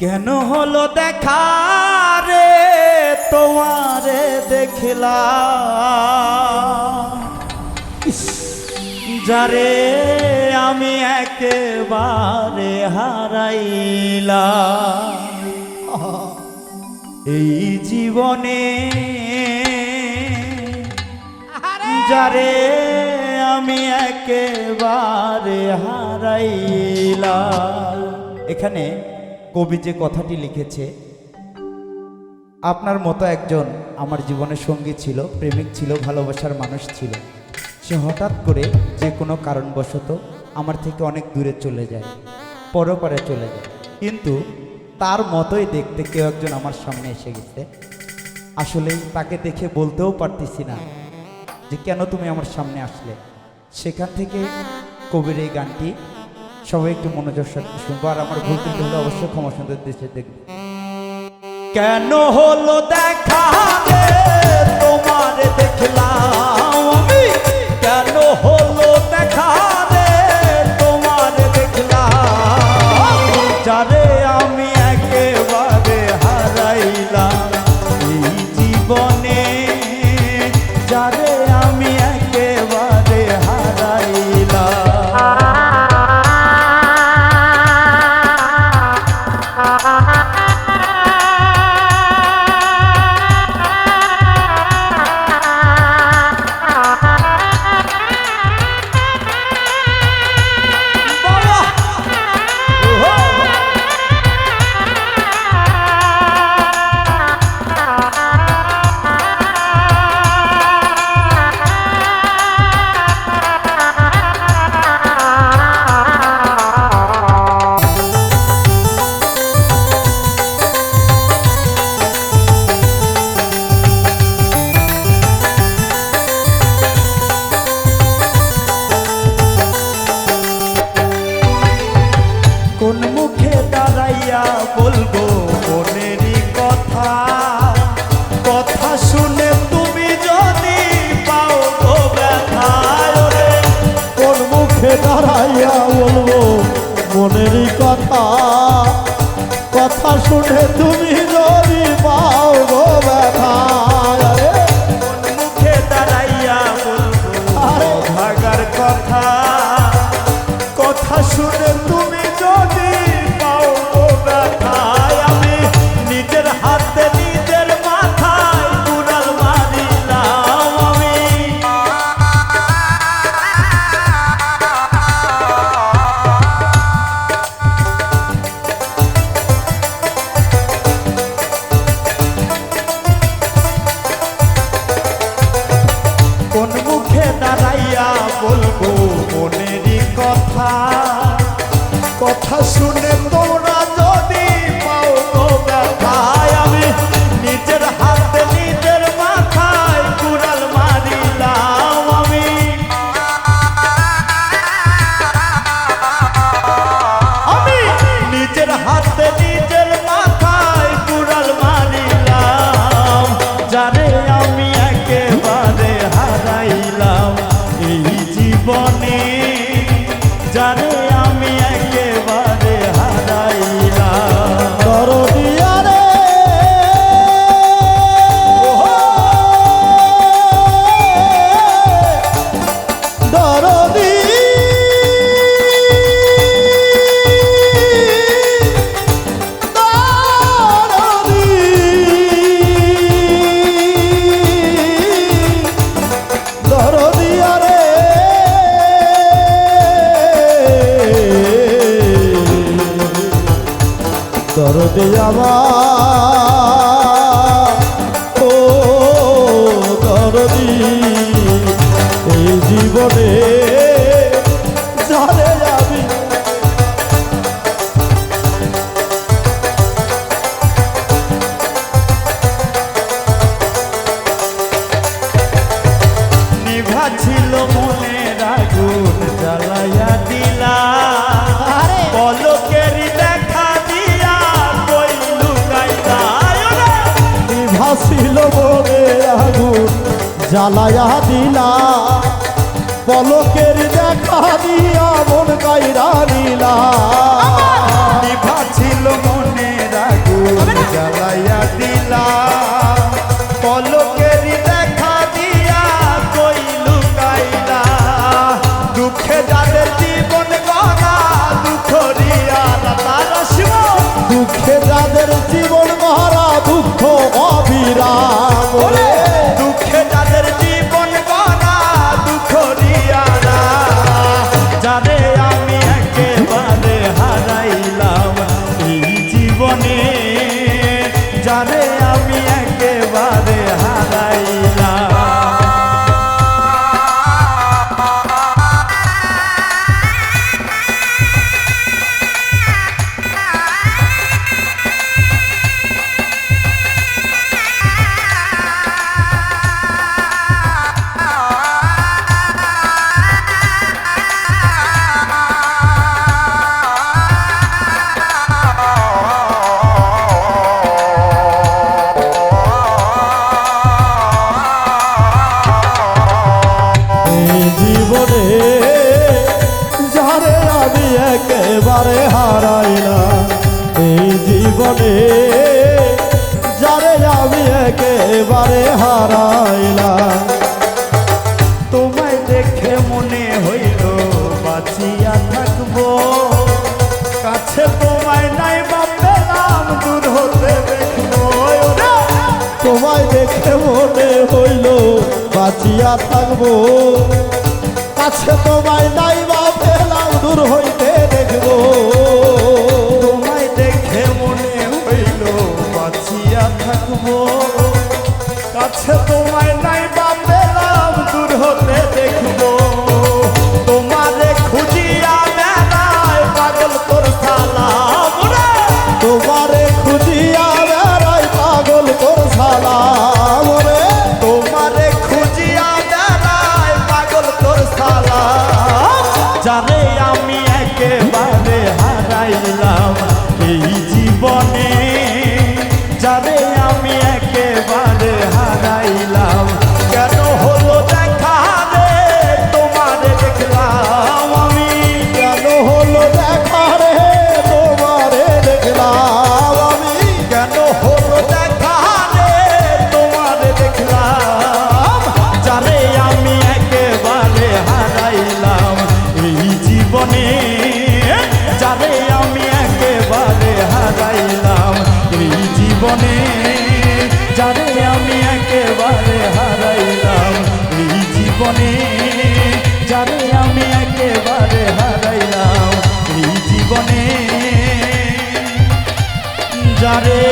কেন হলো দেখা রে? তোমারে দেখিলা যারে আমি একেবারে হারাইলা এই জীবনে যারে আমি একেবারে হারাইলা এখানে কবি যে কথাটি লিখেছে, আপনার মতো একজন আমার জীবনের সঙ্গী ছিল, প্রেমিক ছিল, ভালোবাসার মানুষ ছিল। সে হঠাৎ করে যে কোনো কারণবশত আমার থেকে অনেক দূরে চলে যায়, পরপারে চলে যায়। কিন্তু তার মতোই দেখতে কেউ একজন আমার সামনে এসে গেছে। আসলে তাকে দেখে বলতেও পারতেছি না যে কেন তুমি আমার সামনে আসলে। সেখান থেকে কবির এই গানটি সবাই একটু মনোযোগ শুনব, আর আমার ভুল ত্রুটি হলে অবশ্যই ক্ষমা সুন্দর দেশে দেখবে কেন হলো দেখা তোমার দেখলাম। তুমি যদি Osuna. দরদে আমার। ও দরদি। জালায়া দিলা পলকের দেখা দিয়া মন কাইরা দিলা ছিল মনে রাখু জ্বালায়া দিলা। একেবারে হারাইলাম এই জীবনে যারে আমি একেবারে হারাইলাম তোমায় দেখে মনে হইল বাঁচিয়া থাকব। কাছে তোমায় নাই বা পেলাম, দূর হতে তোমায় দেখে মনে হইল বাঁচিয়া থাকব। কাছে তোমায় নাই বা পেলাম, দূর হইতে তোমায় দেখে মনে হইল বাঁচিয়া থাকব। একেবারে হারাইলাম এই জীবনে। যারে